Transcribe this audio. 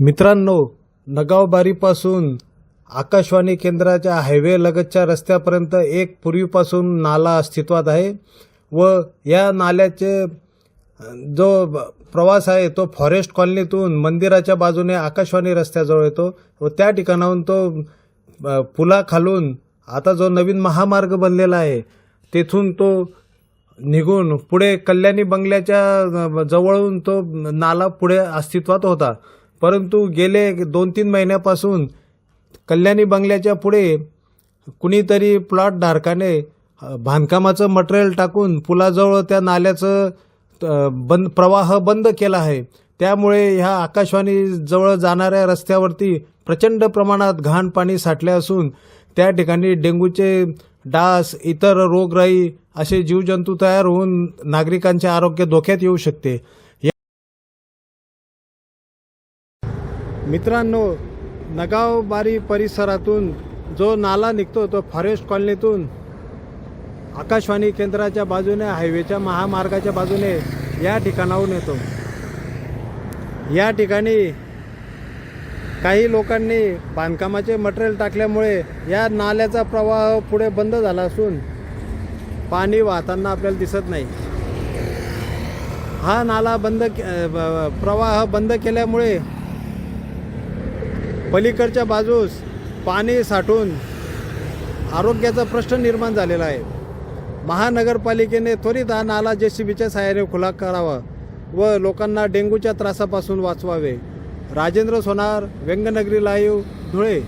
मित्रांनो नगावबारीपासून आकाशवाणी केंद्राच्या हायवे लगतच्या रस्त्यापर्यंत एक पूर्वीपासून नाला अस्तित्वात आहे व या नाल्याचे जो प्रवास आहे तो फॉरेस्ट कॉलनीतून मंदिराच्या बाजूने आकाशवाणी रस्त्याजवळ येतो व त्या ठिकाणाहून तो पुलाखालून आता जो नवीन महामार्ग बनलेला आहे तेथून तो निघून पुढे कल्याणी बंगल्याच्या जवळून तो नाला पुढे अस्तित्वात होता. परंतु गेले दोन तीन महिन्यापासून कल्याणी बंगल्याच्या पुढे कुणीतरी प्लॉट धारकाने बांधकामाचं मटेरियल टाकून पुलाजवळ त्या नाल्याचं बंद प्रवाह बंद केला आहे. त्यामुळे ह्या आकाशवाणीजवळ जाणाऱ्या रस्त्यावरती प्रचंड प्रमाणात घाण पाणी साठले असून त्या ठिकाणी डेंग्यूचे डास इतर रोगराई असे जीवजंतू तयार होऊन नागरिकांचे आरोग्य धोक्यात येऊ शकते. मित्रांनो नगावबारी परिसरातून जो नाला निघतो तो फॉरेस्ट कॉलनीतून आकाशवाणी केंद्राच्या बाजूने हायवेच्या महामार्गाच्या बाजूने या ठिकाणाहून येतो. या ठिकाणी काही लोकांनी बांधकामाचे मटेरियल टाकल्यामुळे या नाल्याचा प्रवाह पुढे बंद झाला असून पाणी वाहताना आपल्याला दिसत नाही. हा नाला बंद के- प्रवाह बंद केल्यामुळे पलीकडच्या बाजूस पाणी साठून आरोग्याचा प्रश्न निर्माण झालेला आहे. महानगरपालिकेने त्वरित हा नाला जे सी बीच्या सहाय्याने खुला करावा व लोकांना डेंग्यूच्या त्रासापासून वाचवावे. राजेंद्र सोनार व्यंगनगरी लाईव्ह धुळे.